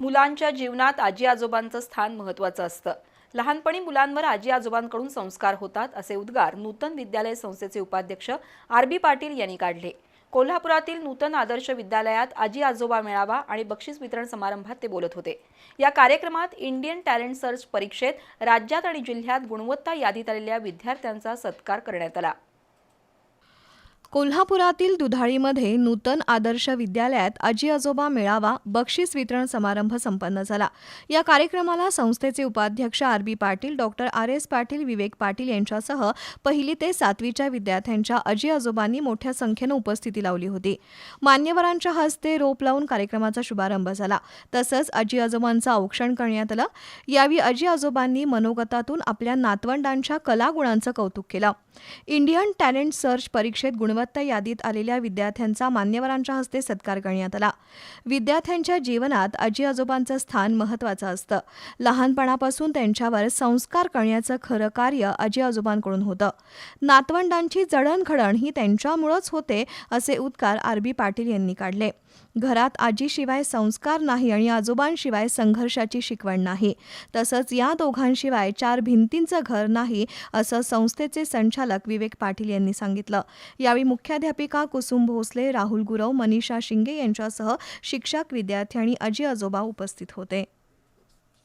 मुलांच्या जीवनात आजी आजोबांचं स्थान महत्त्वाचं असतं. लहानपणी मुलांवर आजी आजोबांकडून संस्कार होतात असे उद्गार नूतन विद्यालय संस्थेचे उपाध्यक्ष आर बी पाटील यांनी काढले. कोल्हापुरातील नूतन आदर्श विद्यालयात आजी आजोबा मेळावा आणि बक्षीस वितरण समारंभात ते बोलत होते. या कार्यक्रमात इंडियन टॅलेंट सर्च परीक्षेत राज्यात आणि जिल्ह्यात गुणवत्ता यादीत आलेल्या विद्यार्थ्यांचा सत्कार करण्यात आला. कोल्हापुरातील दुधाळीमध्ये नूतन आदर्श विद्यालयात आजी आजोबा मेळावा बक्षीस वितरण समारंभ संपन्न झाला. या कार्यक्रमाला संस्थेचे उपाध्यक्ष R B Patil doctor R S Patil Vivek Patil यांच्यासह पहिली ते सातवीच्या विद्यार्थ्यांच्या आजी आजोबांनी मोठ्या संख्येनं उपस्थिती लावली होती. मान्यवरांच्या हस्ते रोप लावून कार्यक्रमाचा शुभारंभ झाला. तसंच आजी आजोबांचं औक्षण करण्यात आलं. यावेळी आजी आजोबांनी मनोगतातून आपल्या नातवंडांच्या कलागुणांचं कौतुक केलं. इंडियन टॅलेंट सर्च परीक्षेत गुणवत्ता यादीत आलेल्या विद्यार्थ्यांचा मान्यवरांच्या हस्ते सत्कार करण्यात आला. विद्यार्थ्यांच्या जीवनात आजी आजोबांचं स्थान महत्वाचं असतं. लहानपणापासून त्यांच्यावर संस्कार करण्याचं खरं कार्य आजी आजोबांकडून होतं. नातवंडांची जडणघडण ही त्यांच्यामुळंच होते असे उद्गार आर बी पाटील यांनी काढले. घरात आजीशिवाय संस्कार नाही आणि आजोबांशिवाय संघर्षाची शिकवण नाही. तसंच या दोघांशिवाय चार भिंतींचं घर नाही असं संस्थेचे संचालक विवेक पाटील यांनी सांगितलं. यावेळी मुख्याध्यापिका कुसुम भोसले राहुल गुरव मनीषा शिंगे यांच्यासह शिक्षक विद्यार्थी आणि आजी आजोबा उपस्थित होते.